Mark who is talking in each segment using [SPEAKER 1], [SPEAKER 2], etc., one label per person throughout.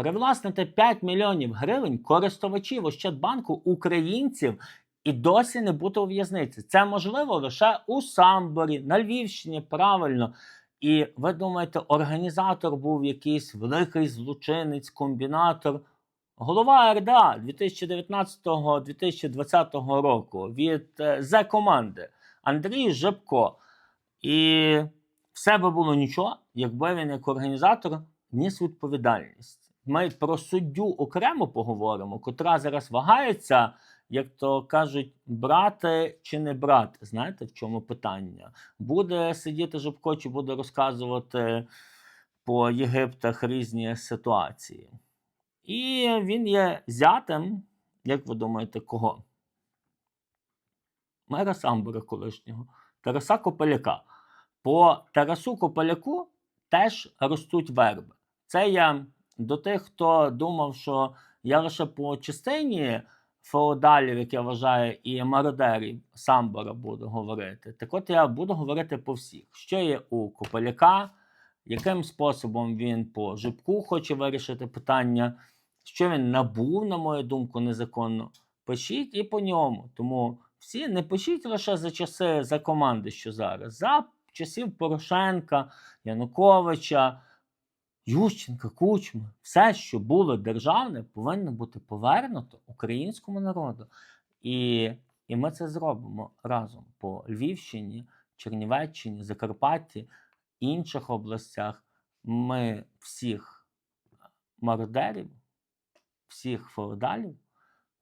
[SPEAKER 1] Привласнити 5 мільйонів гривень користувачів Ощадбанку українців і досі не бути у в'язниці. Це можливо лише у Самборі, на Львівщині, правильно. І ви думаєте, організатор був якийсь великий злочинець, комбінатор. Голова РДА 2019-2020 року від е, Зе команди Андрій Жепко. І все би було нічого, якби він як організатор ніс відповідальність. Ми про суддю окремо поговоримо, котра зараз вагається, як то кажуть, брати чи не брати. Знаєте, в чому питання? Буде сидіти Жопко чи буде розказувати по Єгиптах різні ситуації. І він є зятем, як ви думаєте, кого? Мера Самбора колишнього, Тараса Кополяка. По Тарасу Кополяку теж ростуть верби. Це я до тих, хто думав, що я лише по частині феодалів, як я вважаю, і мародерів Самбора буду говорити. Так от я буду говорити по всіх. Що є у Кополяка, яким способом він по жибку хоче вирішити питання, що він набув, на мою думку, незаконно. Пишіть і по ньому. Тому всі не пишіть лише за часи за команди, що зараз, за часів Порошенка, Януковича, Ющенка, Кучма. Все, що було державне, повинно бути повернуто українському народу. І, і ми це зробимо разом по Львівщині, Чернівеччині, Закарпатті, інших областях. Ми всіх мародерів, всіх феодалів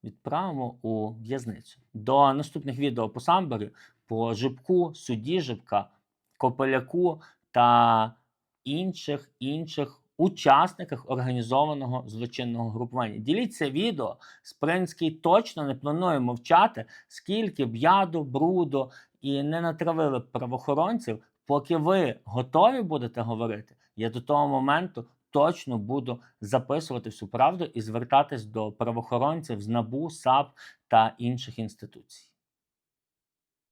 [SPEAKER 1] відправимо у в'язницю. До наступних відео по самборі, по жибку, судді жибка, Кополяку та інших інших учасниках організованого злочинного групування. Діліться відео. Спринський точно не планує мовчати, скільки б яду, бруду і не натравили правоохоронців. Поки ви готові будете говорити, я до того моменту точно буду записувати всю правду і звертатись до правоохоронців з НАБУ, САП та інших інституцій.